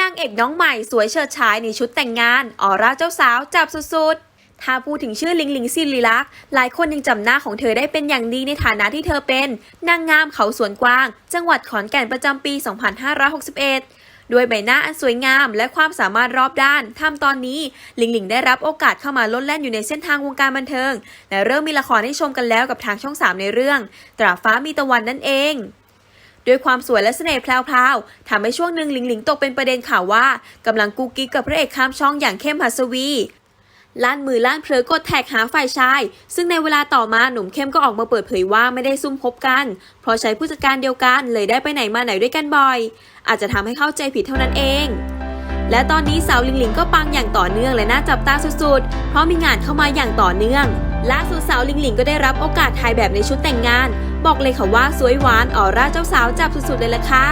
นางเอกน้องใหม่สวยเฉิดฉายในชุดแต่งงานออร่าเจ้าสาวจับสุดๆ ถ้าพูดถึงชื่อลิงลิงซิลิลักษ์หลายคนยังจำหน้าของเธอได้เป็นอย่างดีในฐานะที่เธอเป็นนางงามเขาสวนกวาง จังหวัดขอนแก่นประจำปี 2561 ด้วยใบหน้าอันสวยงามและความสามารถรอบด้านทำตอนนี้ลิงลิงได้รับโอกาสเข้ามาลดแล่นอยู่ในเส้นทางวงการบันเทิง และเริ่มมีละครให้ชมกันแล้วกับทางช่อง 3 ในเรื่อง ตราฟ้ามีตะวันนั่นเอง ด้วยความสวยและเสน่ห์แพรวๆทำให้ช่วงหนึ่งหลิงหลิงตกเป็นประเด็นข่าวว่ากำลังกุ๊กกิ๊กกับพระเอกข้ามช่องอย่างเข้มหัสวีล้านมือล้านเพลอกดแท็กหาฝ่ายชาย ซึ่งในเวลาต่อมาหนุ่มเข้มก็ออกมาเปิดเผยว่าไม่ได้ซุ่มคบกัน เพราะใช้ผู้จัดการเดียวกันเลยได้ไปไหนมาไหนด้วยกันบ่อย อาจจะทำให้เข้าใจผิดเท่านั้นเอง และตอนนี้สาวหลิงหลิงก็ปังอย่างต่อเนื่องและน่าจับตาสุดๆ เพราะมีงานเข้ามาอย่างต่อเนื่อง ล่าสุดสาวหลิงหลิงก็ได้รับโอกาสถ่ายแบบในชุดแต่งงาน บอกเลยค่ะว่าสวยหวานออร่าเจ้าสาวจับสุดๆเลยล่ะค่ะ